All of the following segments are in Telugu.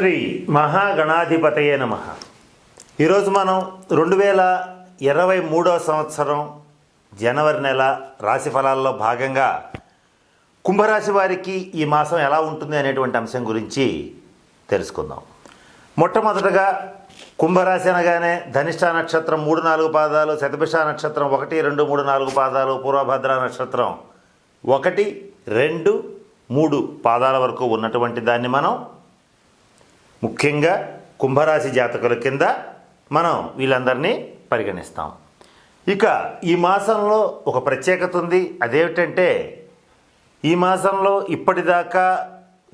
శ్రీ మహాగణాధిపతయే నమ. ఈరోజు మనం రెండు వేల ఇరవై మూడవ సంవత్సరం జనవరి నెల రాశి ఫలాల్లో భాగంగా కుంభరాశి వారికి ఈ మాసం ఎలా ఉంటుంది అనేటువంటి అంశం గురించి తెలుసుకుందాం. మొట్టమొదటగా కుంభరాశి అనగానే ధనిష్ట నక్షత్రం మూడు నాలుగు పాదాలు శతభిష నక్షత్రం ఒకటి రెండు మూడు నాలుగు పాదాలు పూర్వభద్ర నక్షత్రం ఒకటి రెండు మూడు పాదాల వరకు ఉన్నటువంటి దాన్ని మనం ముఖ్యంగా కుంభరాశి జాతకుల కింద మనం వీళ్ళందరినీ పరిగణిస్తాం. ఇక ఈ మాసంలో ఒక ప్రత్యేకత ఉంది. అదేమిటంటే ఈ మాసంలో ఇప్పటిదాకా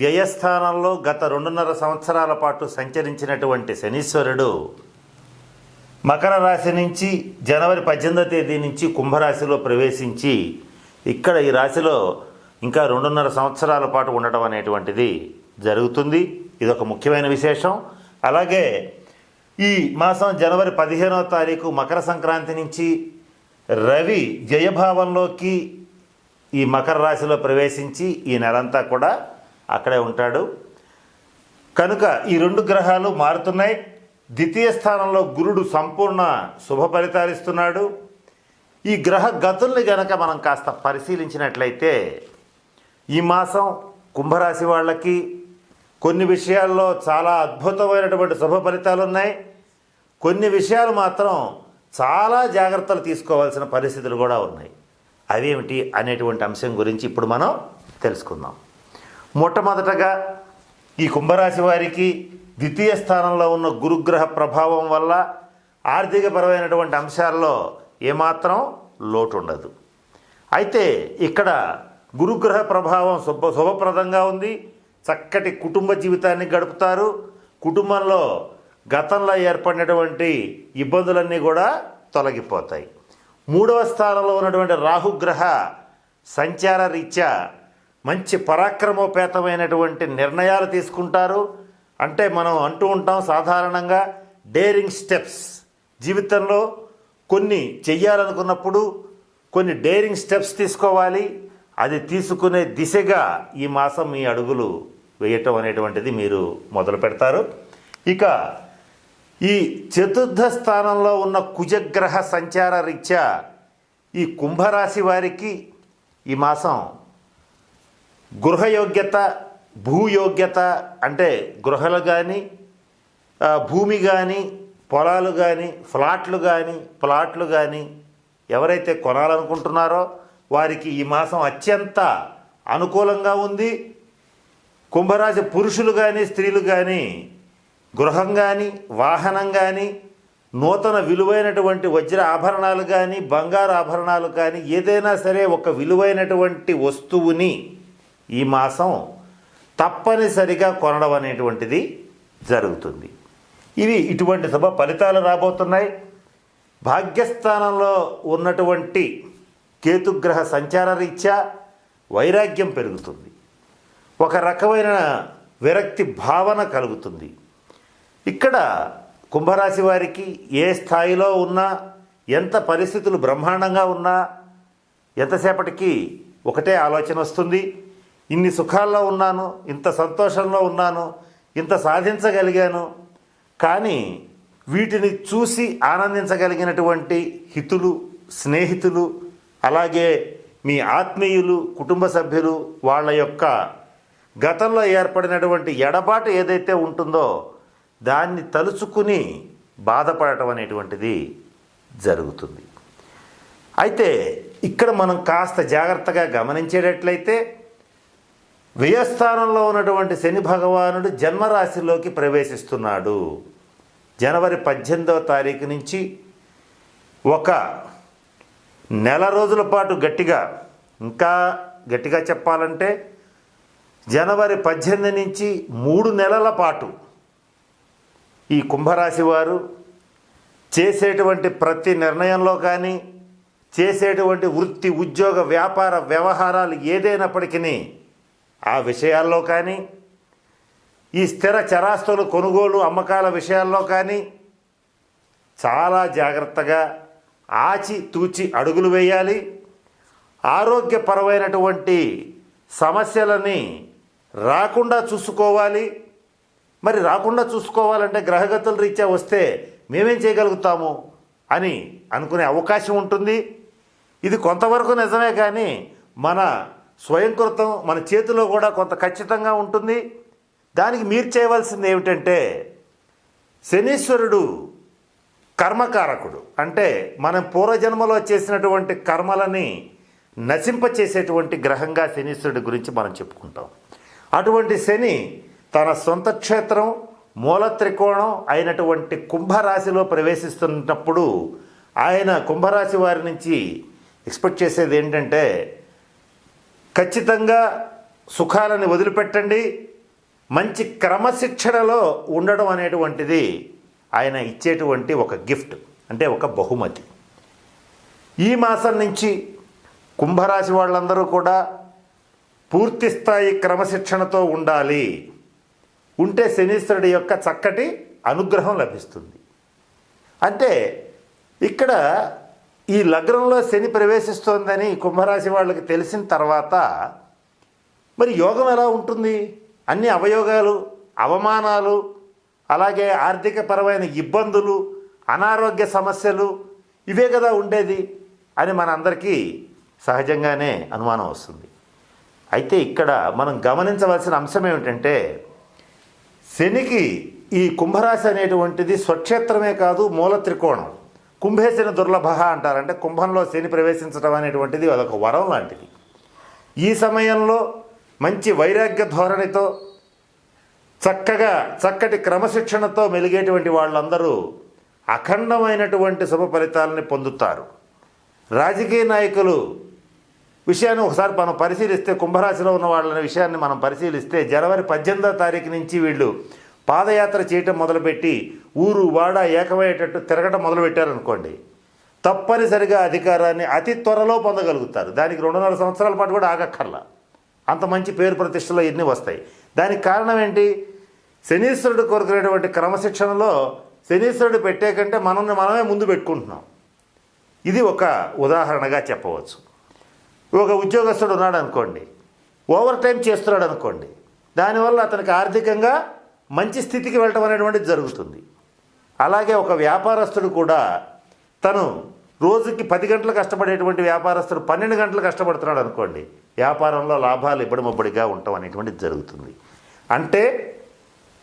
వ్యయస్థానంలో గత రెండున్నర సంవత్సరాల పాటు సంచరించినటువంటి శనీశ్వరుడు మకర రాశి నుంచి జనవరి పద్దెనిమిదో తేదీ నుంచి కుంభరాశిలో ప్రవేశించి ఇక్కడ ఈ రాశిలో ఇంకా రెండున్నర సంవత్సరాల పాటు ఉండటం అనేటువంటిది జరుగుతుంది. ఇది ఒక ముఖ్యమైన విశేషం. అలాగే ఈ మాసం జనవరి పదిహేనవ తారీఖు మకర సంక్రాంతి నుంచి రవి జయభావంలోకి ఈ మకర రాశిలో ప్రవేశించి ఈ నెలంతా కూడా అక్కడే ఉంటాడు. కనుక ఈ రెండు గ్రహాలు మారుతున్నాయి. ద్వితీయ స్థానంలో గురుడు సంపూర్ణ శుభ ఫలితాలు ఇస్తున్నాడు. ఈ గ్రహ గతుల్ని గనక మనం కాస్త పరిశీలించినట్లయితే ఈ మాసం కుంభరాశి వాళ్ళకి కొన్ని విషయాల్లో చాలా అద్భుతమైనటువంటి శుభ ఫలితాలు ఉన్నాయి. కొన్ని విషయాలు మాత్రం చాలా జాగ్రత్తలు తీసుకోవాల్సిన పరిస్థితులు కూడా ఉన్నాయి. అవేమిటి అనేటువంటి అంశం గురించి ఇప్పుడు మనం తెలుసుకుందాం. మొట్టమొదటగా ఈ కుంభరాశి వారికి ద్వితీయ స్థానంలో ఉన్న గురుగ్రహ ప్రభావం వల్ల ఆర్థికపరమైనటువంటి అంశాల్లో ఏమాత్రం లోటు ఉండదు అయితే ఇక్కడ గురుగ్రహ ప్రభావం శుభ శుభప్రదంగా ఉంది. చక్కటి కుటుంబ జీవితాన్ని గడుపుతారు. కుటుంబంలో గతంలో ఏర్పడినటువంటి ఇబ్బందులన్నీ కూడా తొలగిపోతాయి. మూడవ స్థానంలో ఉన్నటువంటి రాహుగ్రహ సంచార రీత్యా మంచి పరాక్రమోపేతమైనటువంటి నిర్ణయాలు తీసుకుంటారు. అంటే మనం అంటూ ఉంటాం సాధారణంగా డేరింగ్ స్టెప్స్. జీవితంలో కొన్ని చెయ్యాలనుకున్నప్పుడు కొన్ని డేరింగ్ స్టెప్స్ తీసుకోవాలి. అది తీసుకునే దిశగా ఈ మాసం మీ అడుగులు వేయటం అనేటువంటిది మీరు మొదలు పెడతారు. ఇక ఈ చతుర్థ స్థానంలో ఉన్న కుజగ్రహ సంచార రీత్యా ఈ కుంభరాశి వారికి ఈ మాసం గృహయోగ్యత భూయోగ్యత అంటే గృహలు కానీ భూమి కానీ పొలాలు కానీ ఫ్లాట్లు కానీ ప్లాట్లు కానీ ఎవరైతే కొనాలనుకుంటున్నారో వారికి ఈ మాసం అత్యంత అనుకూలంగా ఉంది. కుంభరాశి పురుషులు కానీ స్త్రీలు కానీ గృహం కానీ వాహనం కానీ నూతన విలువైనటువంటి వజ్ర ఆభరణాలు కానీ బంగారు ఆభరణాలు కానీ ఏదైనా సరే ఒక విలువైనటువంటి వస్తువుని ఈ మాసం తప్పనిసరిగా కొనడం అనేటువంటిది జరుగుతుంది. ఇవి ఇటువంటి శుభ ఫలితాలు రాబోతున్నాయి. భాగ్యస్థానంలో ఉన్నటువంటి కేతుగ్రహ సంచార రీత్యా వైరాగ్యం పెరుగుతుంది. ఒక రకమైన విరక్తి భావన కలుగుతుంది. ఇక్కడ కుంభరాశి వారికి ఏ స్థాయిలో ఉన్నా ఎంత పరిస్థితులు బ్రహ్మాండంగా ఉన్నా ఎంతసేపటికి ఒకటే ఆలోచన వస్తుంది. ఇన్ని సుఖాల్లో ఉన్నాను ఇంత సంతోషంలో ఉన్నాను ఇంత సాధించగలిగాను కానీ వీటిని చూసి ఆనందించగలిగినటువంటి హితులు స్నేహితులు అలాగే మీ ఆత్మీయులు కుటుంబ సభ్యులు వాళ్ళ యొక్క గతంలో ఏర్పడినటువంటి ఎడబాటు ఏదైతే ఉంటుందో దాన్ని తలుచుకుని బాధపడటం అనేటువంటిది జరుగుతుంది. అయితే ఇక్కడ మనం కాస్త జాగ్రత్తగా గమనించేటట్లయితే వ్యయస్థానంలో ఉన్నటువంటి శని భగవానుడు జన్మరాశిలోకి ప్రవేశిస్తున్నాడు. జనవరి పద్దెనిమిదవ తారీఖు నుంచి ఒక నెల రోజుల పాటు గట్టిగా ఇంకా గట్టిగా చెప్పాలంటే జనవరి పద్దెనిమిది నుంచి మూడు నెలల పాటు ఈ కుంభరాశి వారు చేసేటువంటి ప్రతి నిర్ణయంలో కానీ చేసేటువంటి వృత్తి ఉద్యోగ వ్యాపార వ్యవహారాలు ఏదైనప్పటికీ ఆ విషయాల్లో కానీ ఈ స్థిర చరాస్తులు కొనుగోలు అమ్మకాల విషయాల్లో కానీ చాలా జాగ్రత్తగా ఆచి తూచి అడుగులు వేయాలి. ఆరోగ్యపరమైనటువంటి సమస్యలని రాకుండా చూసుకోవాలి. మరి రాకుండా చూసుకోవాలంటే గ్రహగతుల రీత్యా వస్తే మేమేం చేయగలుగుతాము అని అనుకునే అవకాశం ఉంటుంది. ఇది కొంతవరకు నిజమే కానీ మన స్వయంకృతం మన చేతిలో కూడా కొంత ఖచ్చితంగా ఉంటుంది. దానికి మీరు చేయవలసింది ఏమిటంటే శనీశ్వరుడు కర్మకారకుడు. అంటే మనం పూర్వజన్మలో చేసినటువంటి కర్మలని నశింపచేసేటువంటి గ్రహంగా శనీశ్వరుడి గురించి మనం చెప్పుకుంటాం. అటువంటి శని తన సొంత క్షేత్రం మూల త్రికోణం అయినటువంటి కుంభరాశిలో ప్రవేశిస్తున్నప్పుడు ఆయన కుంభరాశి వారి నుంచి ఎక్స్పెక్ట్ చేసేది ఏంటంటే ఖచ్చితంగా సుఖాలని వదిలిపెట్టండి మంచి క్రమశిక్షణలో ఉండడం అనేటువంటిది ఆయన ఇచ్చేటువంటి ఒక గిఫ్ట్ అంటే ఒక బహుమతి. ఈ మాసం నుంచి కుంభరాశి వాళ్ళందరూ కూడా పూర్తి స్థాయి క్రమశిక్షణతో ఉండాలి. ఉంటే శనీశ్వరుడి యొక్క చక్కటి అనుగ్రహం లభిస్తుంది. అంటే ఇక్కడ ఈ లగ్నంలో శని ప్రవేశిస్తోందని కుంభరాశి వాళ్ళకి తెలిసిన తర్వాత మరి యోగం ఎలా ఉంటుంది? అన్ని అవయోగాలు అవమానాలు అలాగే ఆర్థికపరమైన ఇబ్బందులు అనారోగ్య సమస్యలు ఇవే కదా ఉండేది అని మనందరికీ సహజంగానే అనుమానం వస్తుంది. అయితే ఇక్కడ మనం గమనించవలసిన అంశం ఏమిటంటే శనికి ఈ కుంభరాశి అనేటువంటిది స్వక్షేత్రమే కాదు మూల త్రికోణం. కుంభేశని దుర్లభ అంటారంటే కుంభంలో శని ప్రవేశించడం అనేటువంటిది అదొక వరం లాంటిది. ఈ సమయంలో మంచి వైరాగ్య ధోరణితో చక్కగా చక్కటి క్రమశిక్షణతో మెలిగేటువంటి వాళ్ళందరూ అఖండమైనటువంటి శుభ ఫలితాలని పొందుతారు. రాజకీయ నాయకులు విషయాన్ని ఒకసారి మనం పరిశీలిస్తే కుంభరాశిలో ఉన్న వాళ్ళ విషయాన్ని మనం పరిశీలిస్తే జనవరి పద్దెనిమిదో తారీఖు నుంచి వీళ్ళు పాదయాత్ర చేయటం మొదలుపెట్టి ఊరు వాడ ఏకమయ్యేటట్టు తిరగటం మొదలుపెట్టారనుకోండి తప్పనిసరిగా అధికారాన్ని అతి త్వరలో పొందగలుగుతారు. దానికి రెండున్నర సంవత్సరాల పాటు కూడా ఆగక్కర్లా. అంత మంచి పేరు ప్రతిష్టలు ఇన్ని వస్తాయి? దానికి కారణం ఏంటి? శనీశ్వరుడు కోరుకునేటువంటి క్రమశిక్షణలో శనీశ్వరుడు పెట్టే కంటే మనల్ని మనమే ముందు పెట్టుకుంటున్నాం. ఇది ఒక ఉదాహరణగా చెప్పవచ్చు. ఒక ఉద్యోగస్తుడు ఉన్నాడు అనుకోండి ఓవర్ టైం చేస్తున్నాడు అనుకోండి దానివల్ల అతనికి ఆర్థికంగా మంచి స్థితికి వెళ్ళటం అనేటువంటిది జరుగుతుంది. అలాగే ఒక వ్యాపారస్తుడు కూడా తను రోజుకి పది గంటలు కష్టపడేటువంటి వ్యాపారస్తుడు పన్నెండు గంటలు కష్టపడుతున్నాడు అనుకోండి వ్యాపారంలో లాభాలు ఇబ్బడిమబ్బడిగా ఉండటం అనేటువంటిది జరుగుతుంది. అంటే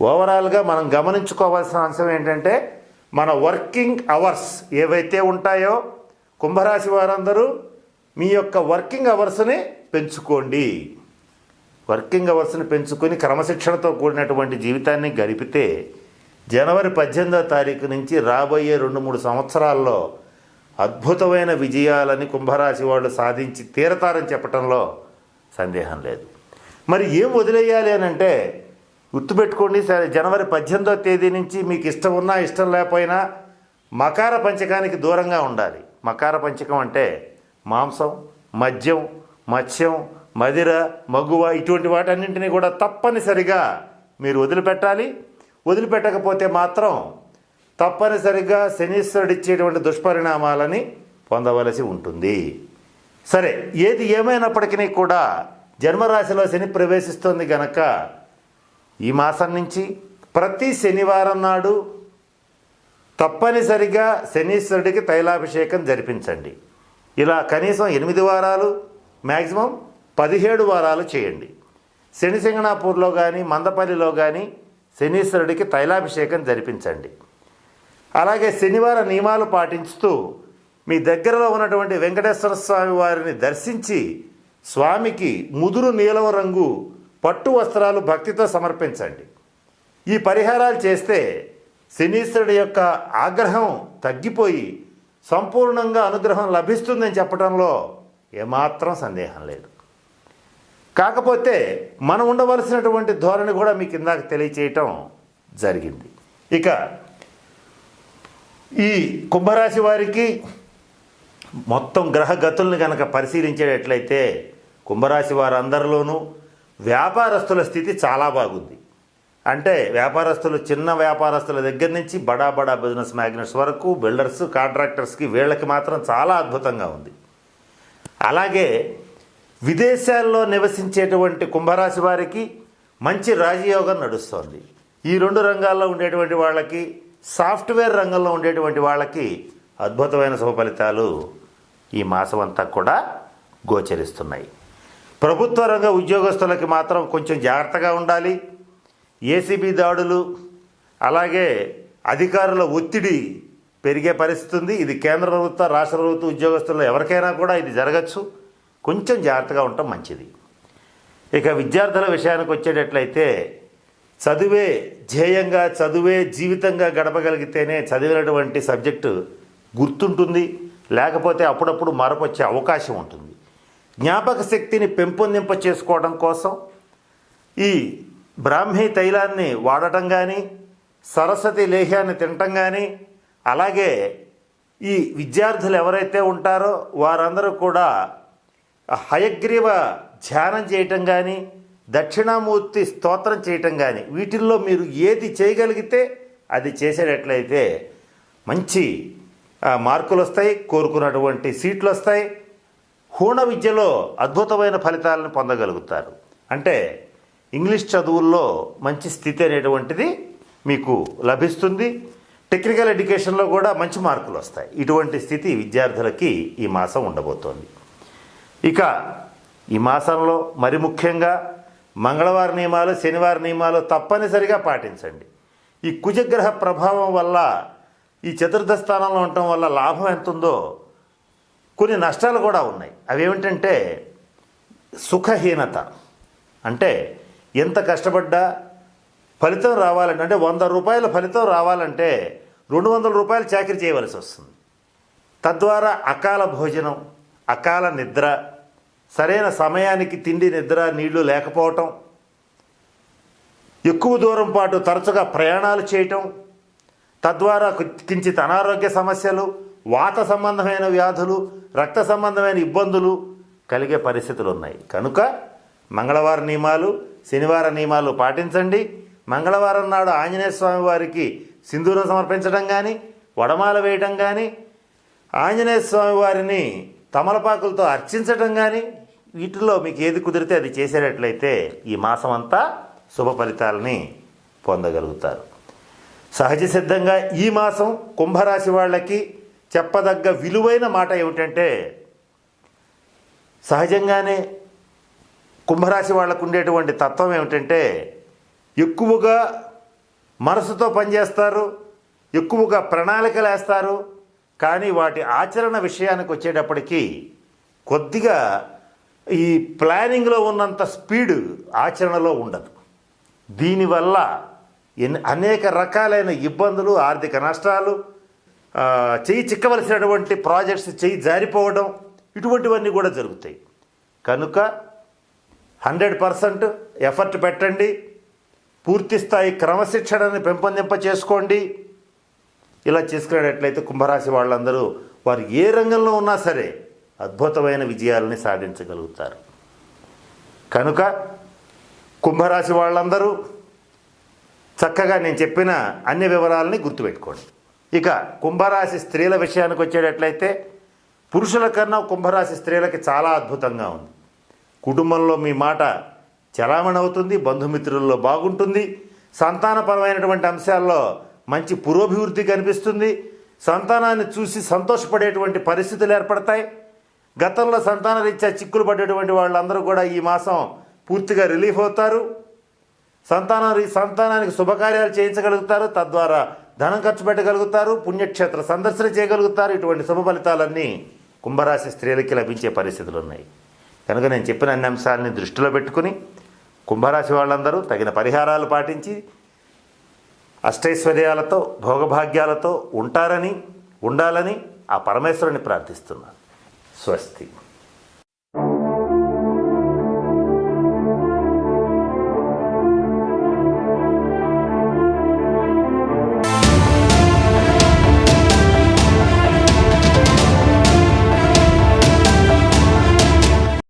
ఓవరాల్గా మనం గమనించుకోవాల్సిన అంశం ఏంటంటే మన వర్కింగ్ అవర్స్ ఏవైతే ఉంటాయో కుంభరాశి వారందరూ మీ యొక్క వర్కింగ్ అవర్స్ని పెంచుకోండి. వర్కింగ్ అవర్స్ని పెంచుకొని క్రమశిక్షణతో కూడినటువంటి జీవితాన్ని గడిపితే జనవరి పద్దెనిమిదో తారీఖు నుంచి రాబోయే రెండు మూడు సంవత్సరాల్లో అద్భుతమైన విజయాలని కుంభరాశి వాళ్ళు సాధించి తీరతారని చెప్పటంలో సందేహం లేదు. మరి ఏం వదిలేయాలి అని అంటే గుర్తుపెట్టుకోండి సరే జనవరి పద్దెనిమిదో తేదీ నుంచి మీకు ఇష్టం ఉన్నా ఇష్టం లేకపోయినా మకార పంచకానికి దూరంగా ఉండాలి. మకార పంచకం అంటే మాంసం మద్యం మత్స్యం మదిర మగువ ఇటువంటి వాటన్నింటినీ కూడా తప్పనిసరిగా మీరు వదిలిపెట్టాలి. వదిలిపెట్టకపోతే మాత్రం తప్పనిసరిగా శనీశ్వరుడు ఇచ్చేటువంటి దుష్పరిణామాలని పొందవలసి ఉంటుంది. సరే ఏది ఏమైనప్పటికీ కూడా జన్మరాశిలో శని ప్రవేశిస్తుంది గనక ఈ మాసం నుంచి ప్రతి శనివారం నాడు తప్పనిసరిగా శనీశ్వరుడికి తైలాభిషేకం జరిపించండి. ఇలా కనీసం ఎనిమిది వారాలు మ్యాక్సిమం పదిహేడు వారాలు చేయండి. శనిసింగణాపూర్లో కానీ మందపల్లిలో కానీ శనీశ్వరుడికి తైలాభిషేకం జరిపించండి. అలాగే శనివార నియమాలు పాటించుతూ మీ దగ్గరలో ఉన్నటువంటి వెంకటేశ్వర స్వామి వారిని దర్శించి స్వామికి ముదురు నీలవ రంగు పట్టు వస్త్రాలు భక్తితో సమర్పించండి. ఈ పరిహారాలు చేస్తే శనీశ్వరుడి యొక్క ఆగ్రహం తగ్గిపోయి సంపూర్ణంగా అనుగ్రహం లభిస్తుందని చెప్పడంలో ఏమాత్రం సందేహం లేదు. కాకపోతే మనం ఉండవలసినటువంటి ధోరణి కూడా మీకు ఇందాక తెలియచేయటం జరిగింది. ఇక ఈ కుంభరాశి వారికి మొత్తం గ్రహ గతుల్ని కనుక పరిశీలించేటట్లయితే కుంభరాశి వారందరిలోనూ వ్యాపారస్తుల స్థితి చాలా బాగుంది. అంటే వ్యాపారస్తులు చిన్న వ్యాపారస్తుల దగ్గర నుంచి బడా బడా బిజినెస్ మ్యాగ్నెట్స్ వరకు బిల్డర్స్ కాంట్రాక్టర్స్కి వీళ్ళకి మాత్రం చాలా అద్భుతంగా ఉంది. అలాగే విదేశాల్లో నివసించేటువంటి కుంభరాశి వారికి మంచి రాజయోగం నడుస్తోంది. ఈ రెండు రంగాల్లో ఉండేటువంటి వాళ్ళకి సాఫ్ట్వేర్ రంగంలో ఉండేటువంటి వాళ్ళకి అద్భుతమైన శుభ ఫలితాలు ఈ మాసం అంతా కూడా గోచరిస్తున్నాయి. ప్రభుత్వ రంగ ఉద్యోగస్తులకి మాత్రం కొంచెం జాగ్రత్తగా ఉండాలి. ఏసీబీ దాడులు అలాగే అధికారుల ఒత్తిడి పెరిగే పరిస్థితి ఉంది ఇది కేంద్ర ప్రభుత్వ రాష్ట్ర ప్రభుత్వ ఉద్యోగస్తుల్లో ఎవరికైనా కూడా ఇది జరగచ్చు. కొంచెం జాగ్రత్తగా ఉండటం మంచిది. ఇక విద్యార్థుల విషయానికి వచ్చేటట్లయితే చదువే ధ్యేయంగా చదువే జీవితంగా గడపగలిగితేనే చదివినటువంటి సబ్జెక్టు గుర్తుంటుంది. లేకపోతే అప్పుడప్పుడు మరపొచ్చే అవకాశం ఉంటుంది. జ్ఞాపక శక్తిని పెంపొందింప చేసుకోవడం కోసం ఈ బ్రాహ్మీ తైలాన్ని వాడటం కానీ సరస్వతి లేహ్యాన్ని తినటం కానీ అలాగే ఈ విద్యార్థులు ఎవరైతే ఉంటారో వారందరూ కూడా హయగ్రీవ ధ్యానం చేయటం కానీ దక్షిణామూర్తి స్తోత్రం చేయటం కానీ వీటిల్లో మీరు ఏది చేయగలిగితే అది చేసేటట్లయితే మంచి మార్కులు వస్తాయి కోరుకున్నటువంటి సీట్లు వస్తాయి హూణ విద్యలో అద్భుతమైన ఫలితాలను పొందగలుగుతారు. అంటే ఇంగ్లీష్ చదువుల్లో మంచి స్థితి అనేటువంటిది మీకు లభిస్తుంది. టెక్నికల్ ఎడ్యుకేషన్లో కూడా మంచి మార్కులు వస్తాయి. ఇటువంటి స్థితి విద్యార్థులకి ఈ మాసం ఉండబోతోంది. ఇక ఈ మాసంలో మరి ముఖ్యంగా మంగళవారం నియమాలు శనివార నియమాలు తప్పనిసరిగా పాటించండి. ఈ కుజగ్రహ ప్రభావం వల్ల ఈ చతుర్థ స్థానంలో ఉండటం వల్ల లాభం ఎంత ఉందో కొన్ని నష్టాలు కూడా ఉన్నాయి. అవి ఏమిటంటే సుఖహీనత. అంటే ఎంత కష్టపడ్డా ఫలితం రావాలంటే అంటే వంద రూపాయల ఫలితం రావాలంటే రెండు వందల రూపాయలు చాకరీ చేయవలసి వస్తుంది. తద్వారా అకాల భోజనం అకాల నిద్ర సరైన సమయానికి తిండి నిద్ర నీళ్ళు లేకపోవటం ఎక్కువ దూరం పాటు తరచుగా ప్రయాణాలు చేయటం తద్వారా కించిత్ అనారోగ్య సమస్యలు వాత సంబంధమైన వ్యాధులు రక్త సంబంధమైన ఇబ్బందులు కలిగే పరిస్థితులు ఉన్నాయి కనుక మంగళవారం నియమాలు శనివార నియమాలు పాటించండి. మంగళవారం నాడు ఆంజనేయ స్వామి వారికి సింధూరం సమర్పించడం కానీ వడమాల వేయటం కానీ ఆంజనేయ స్వామి వారిని తమలపాకులతో అర్చించడం కానీ వీటిలో మీకు ఏది కుదిరితే అది చేసేటట్లయితే ఈ మాసం అంతా శుభ ఫలితాలని పొందగలుగుతారు. సహజ సిద్ధంగా ఈ మాసం కుంభరాశి వాళ్ళకి చెప్పదగ్గ విలువైన మాట ఏమిటంటే సహజంగానే కుంభరాశి వాళ్ళకు ఉండేటువంటి తత్వం ఏమిటంటే ఎక్కువగా మనసుతో పనిచేస్తారు ఎక్కువగా ప్రణాళికలు వేస్తారు కానీ వాటి ఆచరణ విషయానికి వచ్చేటప్పటికీ కొద్దిగా ఈ ప్లానింగ్లో ఉన్నంత స్పీడ్ ఆచరణలో ఉండదు. దీనివల్ల ఎన్ అనేక రకాలైన ఇబ్బందులు ఆర్థిక నష్టాలు చేయి చిక్కవలసినటువంటి ప్రాజెక్ట్స్ చెయ్యి జారిపోవడం ఇటువంటివన్నీ కూడా జరుగుతాయి. కనుక హండ్రెడ్ పర్సెంట్ ఎఫర్ట్ పెట్టండి. పూర్తి స్థాయి క్రమశిక్షణని పెంపొందింప చేసుకోండి. ఇలా చేసుకునేటట్లయితే కుంభరాశి వాళ్ళందరూ వారు ఏ రంగంలో ఉన్నా సరే అద్భుతమైన విజయాలని సాధించగలుగుతారు. కనుక కుంభరాశి వాళ్ళందరూ చక్కగా నేను చెప్పిన అన్ని వివరాలని గుర్తుపెట్టుకోండి. ఇక కుంభరాశి స్త్రీల విషయానికి వచ్చేటట్లయితే పురుషుల కన్నా కుంభరాశి స్త్రీలకి చాలా అద్భుతంగా ఉంది. కుటుంబంలో మీ మాట చలామణి అవుతుంది బంధుమిత్రుల్లో బాగుంటుంది. సంతానపరమైనటువంటి అంశాల్లో మంచి పురోభివృద్ధి కనిపిస్తుంది. సంతానాన్ని చూసి సంతోషపడేటువంటి పరిస్థితులు ఏర్పడతాయి. గతంలో సంతాన రీత్యా చిక్కులు పడేటువంటి వాళ్ళందరూ కూడా ఈ మాసం పూర్తిగా రిలీఫ్ అవుతారు. సంతానం సంతానానికి శుభకార్యాలు చేయించగలుగుతారు. తద్వారా ధనం ఖర్చు పెట్టగలుగుతారు పుణ్యక్షేత్ర సందర్శన చేయగలుగుతారు. ఇటువంటి శుభ ఫలితాలన్నీ కుంభరాశి స్త్రీలకి లభించే పరిస్థితులు ఉన్నాయి. కనుక నేను చెప్పిన అన్ని అంశాలని దృష్టిలో పెట్టుకుని కుంభరాశి వాళ్ళందరూ తగిన పరిహారాలు పాటించి అష్టైశ్వర్యాలతో భోగభాగ్యాలతో ఉంటారని ఉండాలని ఆ పరమేశ్వరుని ప్రార్థిస్తున్నాను. స్వస్తి.